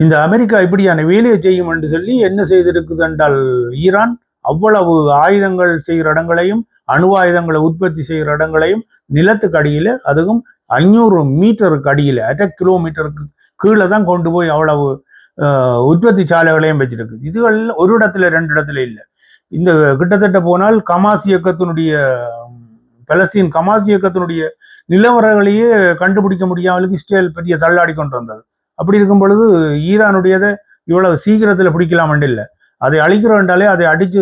இந்த அமெரிக்கா இப்படியான வேலையை செய்யும் என்று சொல்லி என்ன செய்திருக்குது என்றால் ஈரான் அவ்வளவு ஆயுதங்கள் செய்கிற இடங்களையும் அணு ஆயுதங்களை உற்பத்தி செய்கிற இடங்களையும் நிலத்துக்கு அடியில் அதுவும் ஐநூறு மீட்டருக்கு அடியில் அட்ட கிலோமீட்டருக்கு கீழே தான் கொண்டு போய் அவ்வளவு உற்பத்தி சாலைகளையும் வச்சிருக்கு இதுகள் ஒரு இடத்துல ரெண்டு இடத்துல இல்லை. இந்த கிட்டத்தட்ட போனால் கமாஸ் இயக்கத்தினுடைய பலஸ்தீன் கமாஸ் இயக்கத்தினுடைய நிலவரங்களையே கண்டுபிடிக்க முடியாமலுக்கு இஸ்ரேல் பெரிய தள்ளாடி கொண்டு வந்தது. அப்படி இருக்கும் பொழுது ஈரானுடையதை இவ்வளவு சீக்கிரத்தில் பிடிக்கலாம் இல்லை. அதை அழிக்கிறோண்டாலே அதை அடித்து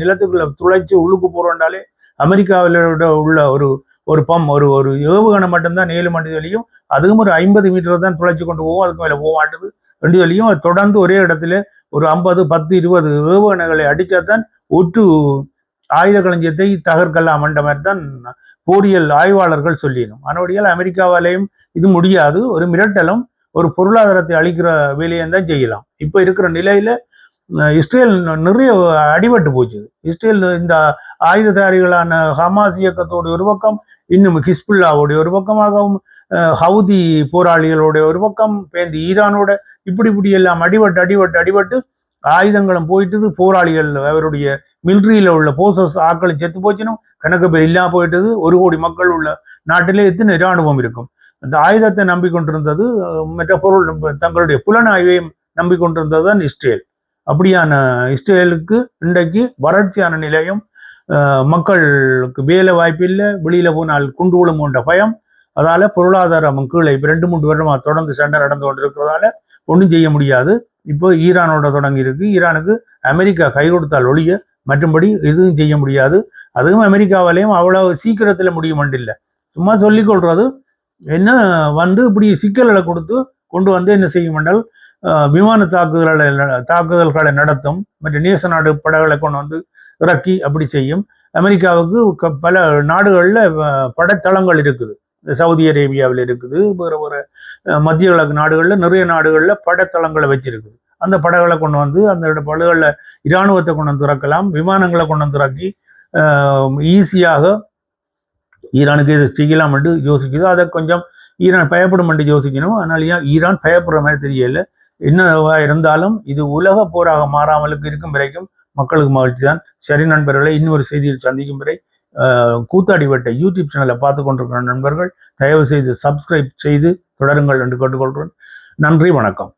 நிலத்துக்குள்ளே துளைச்சி உள்ளுக்கு போகிறோண்டாலே அமெரிக்காவில் உள்ள ஒரு ஒரு பம் ஒரு ஒரு ஏவுகணை மட்டும்தான் ஏழு மணி வழியும் அதுவும் ஒரு ஐம்பது மீட்டர் தான் துளைச்சி கொண்டு போவோம் அதுக்கு மேலே போக மாட்டுது. ரெண்டு வழியும் அது தொடர்ந்து ஒரே இடத்துல ஒரு ஐம்பது பத்து இருபது ஏவுகணைகளை அடிச்சாதான் ஒட்டு ஆயுத களஞ்சியத்தை தகர்க்கலாம் என்ற மாதிரி தான் போரியல் ஆய்வாளர்கள் சொல்லிடணும் அதனுடைய அமெரிக்காவாலேயும் இது முடியாது. ஒரு மிரட்டலும் ஒரு பொருளாதாரத்தை அளிக்கிற வேலையை தான் செய்யலாம். இப்போ இருக்கிற நிலையில இஸ்ரேல் நிறைய அடிபட்டு போச்சு. இஸ்ரேல் இந்த ஆயுததாரிகளான ஹமாஸ் இயக்கத்தோட ஒரு பக்கம் இன்னும் ஹிஸ்புல்லாவுடைய ஒரு பக்கமாகவும் ஹவுதி போராளிகளுடைய ஒரு பக்கம் பேந்து ஈரானோட இப்படி இப்படி எல்லாம் அடிபட்டு அடிபட்டு அடிபட்டு ஆயுதங்களும் போயிட்டது. போராளிகள் அவருடைய மிலிட்ரியில உள்ள போசஸ் ஆக்களை செத்து போச்சுனும் கணக்கு பேர் இல்லாம போயிட்டது. ஒரு கோடி மக்கள் உள்ள நாட்டிலே எத்தனை இராணுவம் இருக்கும்? அந்த ஆயுதத்தை நம்பிக்கொண்டிருந்தது மற்ற பொருள் தங்களுடைய புலனாய்வையும் நம்பிக்கொண்டிருந்தது தான் இஸ்ரேல். அப்படியான இஸ்ரேலுக்கு இன்றைக்கு வறட்சியான நிலையும் மக்களுக்கு வேலை வாய்ப்பு இல்லை வெளியில போனால் குண்டு விழும் பயம் அதால பொருளாதாரம் கீழே இப்போ ரெண்டு மூன்று வருடமா தொடர்ந்து சண்டை நடந்து கொண்டிருக்கிறதால ஒன்றும் செய்ய முடியாது. இப்போ ஈரானோட தொடங்கி இருக்கு. ஈரானுக்கு அமெரிக்கா கை கொடுத்தால் ஒழிய மற்றும்படி எதுவும் செய்ய முடியாது. அதுவும் அமெரிக்காவிலையும் அவ்வளவு சீக்கிரத்தில் முடியும் இல்லை சும்மா சொல்லிக் கொள்றது என்ன? வந்து இப்படி சிக்கல்களை கொடுத்து கொண்டு வந்து என்ன செய்யும் என்றால் விமான தாக்குதல்களை தாக்குதல்களை நடத்தும் மற்ற நேச நாடு படைகளை கொண்டு வந்து இறக்கி அப்படி செய்யும். அமெரிக்காவுக்கு க- பல நாடுகளில் படைத்தளங்கள் இருக்குது. சவுதி அரேபியாவில் இருக்குது வேறு வேறு மத்திய கிழக்கு நாடுகளில் நிறைய நாடுகளில் படைத்தளங்களை வச்சிருக்குது அந்த படைகளை கொண்டு வந்து அந்த படைகளில் இராணுவத்தை கொண்டு வந்து இறக்கலாம் விமானங்களை கொண்டு வந்து இறக்கி ஈஸியாக ஈரானுக்கு இது செய்யலாம் என்று யோசிக்குதோ அதை கொஞ்சம் ஈரான் பயப்படும் என்று யோசிக்கணும்? அதனால ஏன் ஈரான் பயப்படுற மாதிரி தெரியல. என்னவா இருந்தாலும் இது உலக போராக மாறாமலுக்கு இருக்கும் வரைக்கும் மக்களுக்கு மகிழ்ச்சி தான். சரி நண்பர்களை இன்னொரு செய்தியில் சந்திக்கும் வரை கூத்தாடி வட்டை யூடியூப் சேனலை பார்த்து கொண்டிருக்கிற நண்பர்கள் தயவு செய்து சப்ஸ்கிரைப் செய்து தொடருங்கள் என்று கேட்டுக்கொள்கிறேன். நன்றி வணக்கம்.